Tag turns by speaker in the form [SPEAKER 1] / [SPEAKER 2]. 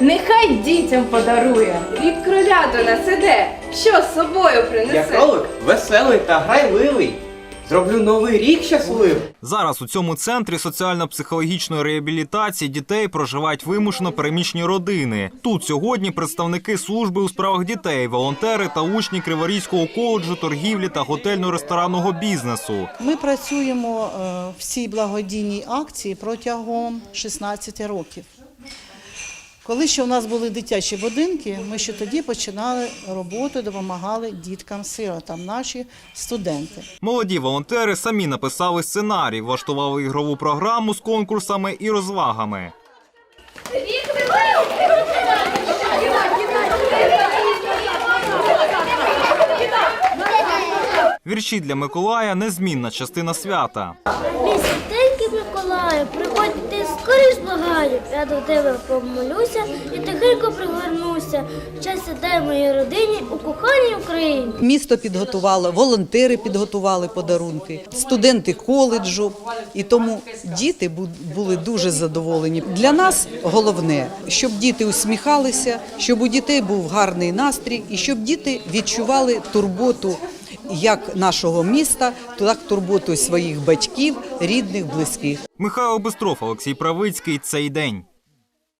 [SPEAKER 1] нехай дітям подарує.
[SPEAKER 2] Рік кроля до нас іде. Що з собою
[SPEAKER 3] Я
[SPEAKER 2] принесе?
[SPEAKER 3] кролик веселий та грайливий. Зроблю новий рік щасливим.
[SPEAKER 4] Зараз у цьому центрі соціально-психологічної реабілітації дітей проживають вимушено переміщені родини. Тут сьогодні представники служби у справах дітей, волонтери та учні Криворізького коледжу торгівлі та готельно-ресторанного бізнесу.
[SPEAKER 5] Ми працюємо е, в цій благодійній акції протягом 16 років. Коли ще у нас були дитячі будинки, ми ще тоді починали роботу, допомагали діткам-сиротам, наші студенти.
[SPEAKER 4] Молоді волонтери самі написали сценарій, влаштували ігрову програму з конкурсами і розвагами. Вірші для Миколая незмінна частина свята.
[SPEAKER 6] Миколаю, приходь ти скоріш благаю. Я до тебе помолюся і тихенько пригорнуся. Щастя дай моїй родині у коханій Україні.
[SPEAKER 7] Місто підготувало, волонтери підготували подарунки, студенти коледжу. І тому діти були дуже задоволені. Для нас головне, щоб діти усміхалися, щоб у дітей був гарний настрій і щоб діти відчували турботу як нашого міста, так турботу своїх батьків, рідних, близьких.
[SPEAKER 4] Михайло Бистров, Олексій Правицький. Цей день.